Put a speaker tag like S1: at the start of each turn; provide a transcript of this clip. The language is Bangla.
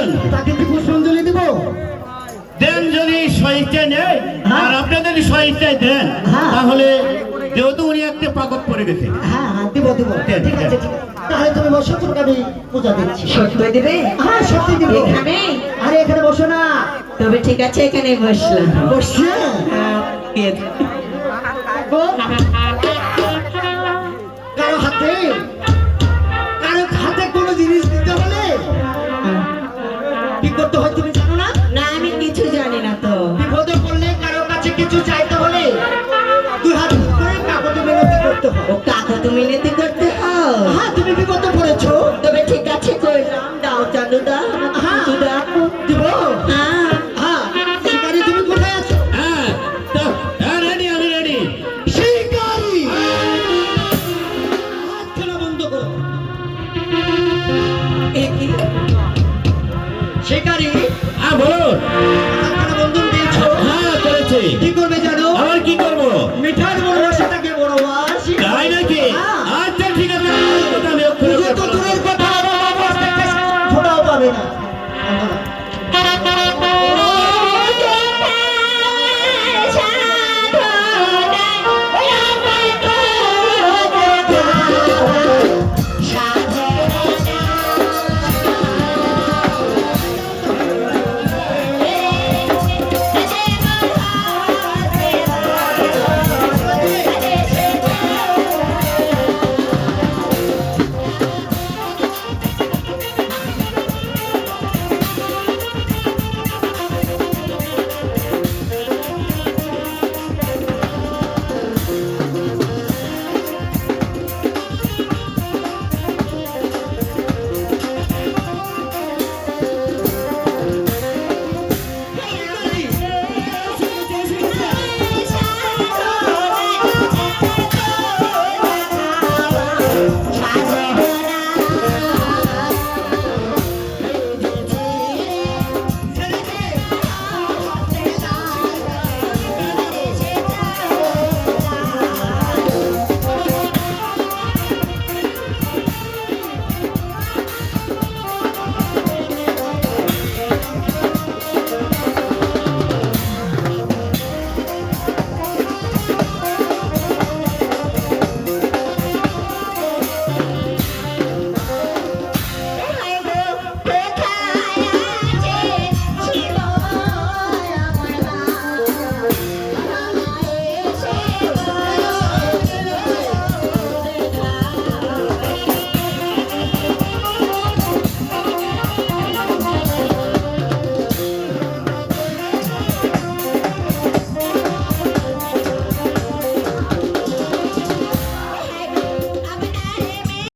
S1: নেই তাকে কি পুষ্পাঞ্জলি দিব? দেন যদি সহিতে নেই
S2: হ্যাঁ।
S1: আর আপনি যদি দেন
S2: হ্যাঁ।
S1: তাহলে যেহেতু উনি একটা পাগত পড়ে গেছে।
S2: হ্যাঁ হ্যাঁ দিব দিব। ঠিক আছে তাহলে তুমি বসো তোমাকে আমি পূজা দিচ্ছি।
S3: সত্যি দিবে?
S2: হ্যাঁ সত্যি দিবে।
S3: এখানে?
S2: আরে এখানে বসো না।
S3: তবে ঠিক আছে এখানে বসলাম।
S2: বসলাম বেকারি হ্যাঁ, কি করবে জানো? আবার কি করব? মিঠার বনবাসীটাকে
S3: বনবাসী তাই আচ্ছা ঠিক আছে। তো
S2: দূরের কথা ফোটাও পাবে না।